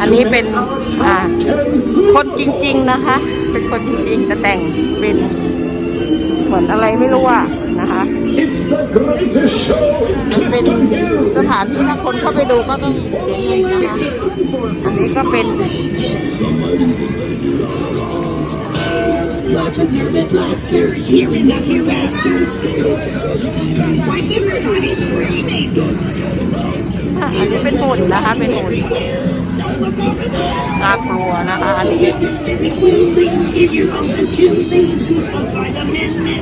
อันนี้เป็นคนจริง ๆนะคะ เป็นคนจริงๆแต่แต่งเป็นเหมือนอะไรไม่รู้อะนะคะมันเป็นสถานที่ถ้าคนเข้าไปดูก็ต้องเสียเงินนะคะ อันนี้ก็เป็น Lots of nervous laughter, hearing the hereafter. Why's everybody screaming? อะอันนี้เป็นหุ่นนะคะ เป็นหุ่น น่ากลัวนะคะอันนี้ If you're open Tuesday, I'll find a man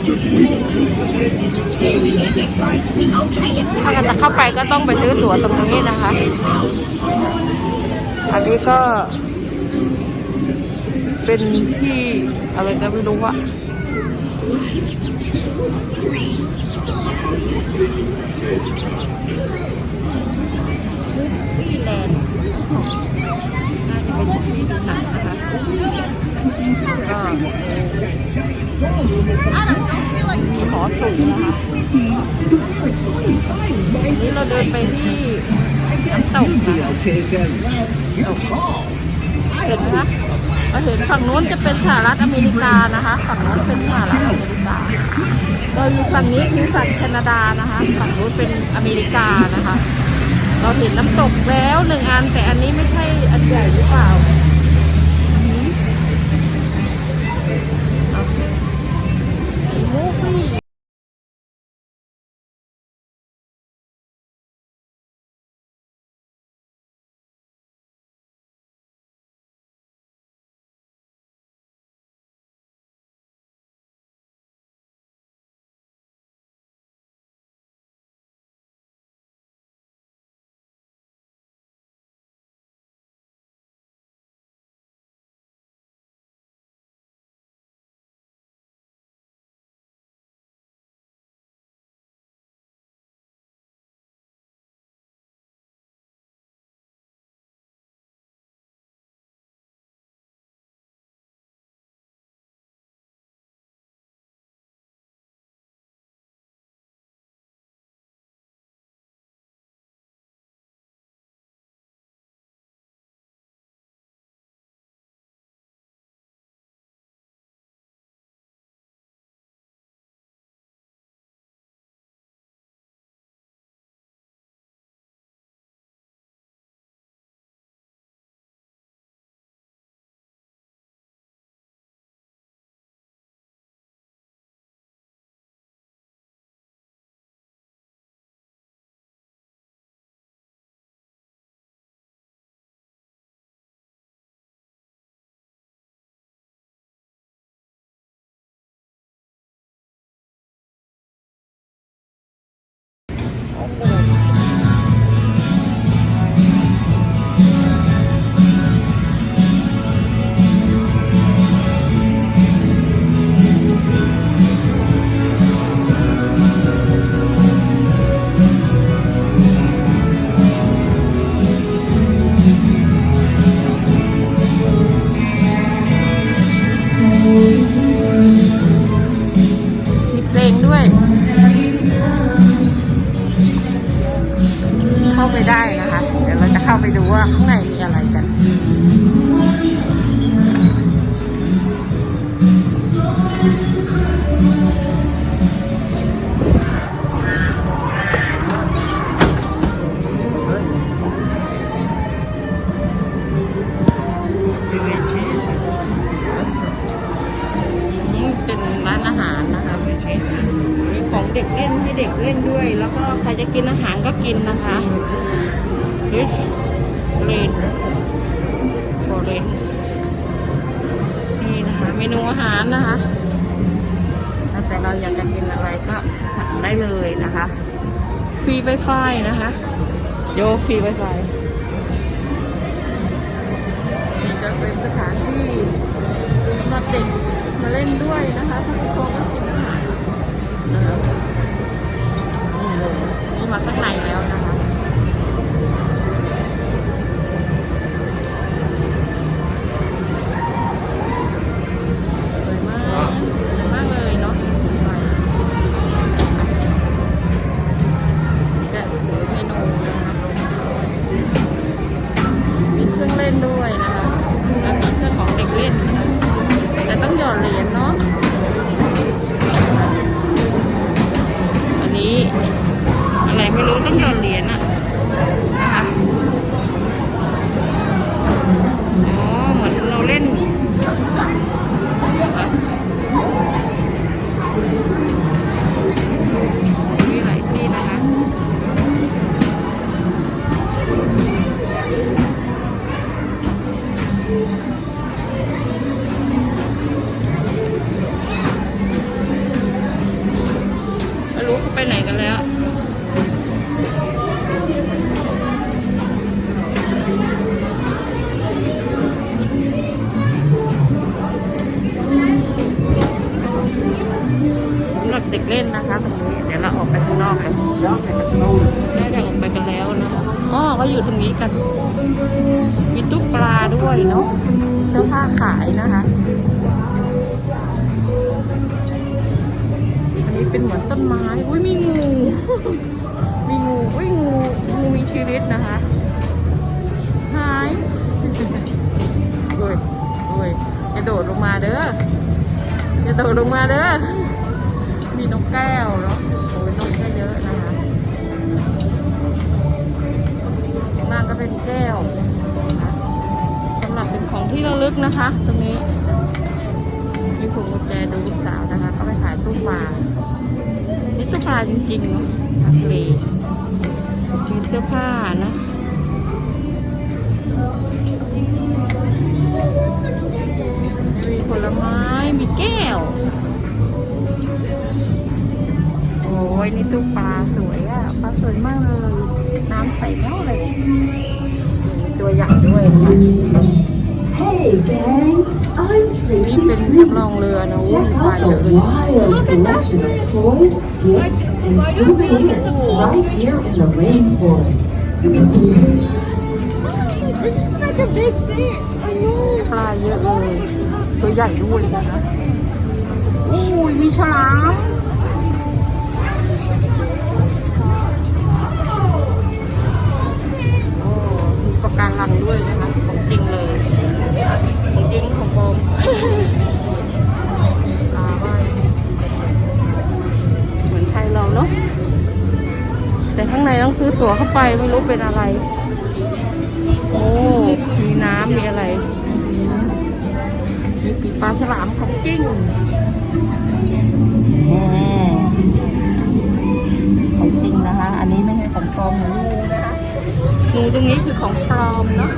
Scary and exciting. Okay, it's ถ้าจะเข้าไปก็ต้องไปซื้อตั๋วตรงนี้นะคะ อันนี้ก็ เป็นที่อะไรก็ไม่รู้อะที่แลนด์น่าจะเป็นที่ดูหนังนะคะก็มีหอสูงนะคะนี่เราเดินไปที่น้ำตกนะคะ Take a left. เห็นไหมคะ เราเห็นฝั่งนู้นจะเป็นสหรัฐอเมริกานะคะ ฝั่งนู้นเป็นสหรัฐอเมริกาเราอยู่ฝั่งนี้คือฝั่งแคนาดานะคะ ฝั่งนู้นเป็นอเมริกานะคะ เราเห็นน้ำตกแล้วหนึ่งอันแต่อันนี้ไม่ใช่อันใหญ่หรือเปล่า ไปได้นะคะ เดี๋ยวเราจะเข้าไปดูว่าข้างในมีอะไร แล้วก็ใครจะกินอาหารก็กินนะคะ Rich Rain Forest นี่นะคะ เมนูอาหารนะคะแล้วแต่เราอยากจะกินอะไรก็สั่งได้เลยนะคะฟรีไฟไฟนะคะ โยฟรีไฟไฟนี่จะเป็นสถานที่สำหรับเด็กมาเล่นด้วยนะคะผู้ปกครองก็กินอาหารนะคะนี่เลยนี่ มาข้างในแล้วนะคะ มีตู้ปลาด้วยเนาะเสื้อผ้าขายนะคะอันนี้เป็นเหมือนต้นไม้อุ้ยมีงู มีงูอุ้ยงูงูมีชีวิตนะคะหายโอ้ยโอ้ยอย่าโดดลงมาเด้ออย่าโดดลงมาเด้อมีนกแก้วเนาะโอ้ยนกก็เยอะนะคะข้างล่างก็เป็นแก้ว ที่ระลึกนะคะ ตรงนี้ มีพวงกุญแจดูลูกสาวนะคะเขาไปขายตู้ปลานี่ตู้ปลาจริงๆเนาะทะเลมีเสื้อผ้านะมีผลไม้มีแก้ว โอ้ยนี่ตู้ปลา นี่เป็นจำลองเรือนะวุ้ยทายเยอะเลยปลาเยอะเลยตัวใหญ่ด้วยนะโอ้ยมีฉลามโอ้มีปะการังด้วยนะ จริงเลยของจริงของปลอมปลาว่ายเหมือนไทยเราเนาะแต่ข้างในต้องซื้อตั๋วเข้าไปไม่รู้เป็นอะไร โอ้มีน้ำมีอะไรมีสีปลาฉลามของจริงแหมของจริงนะคะ อันนี้ไม่ใช่ของปลอมเหมือนงูนะคะงูตรงนี้คือของปลอมเนาะ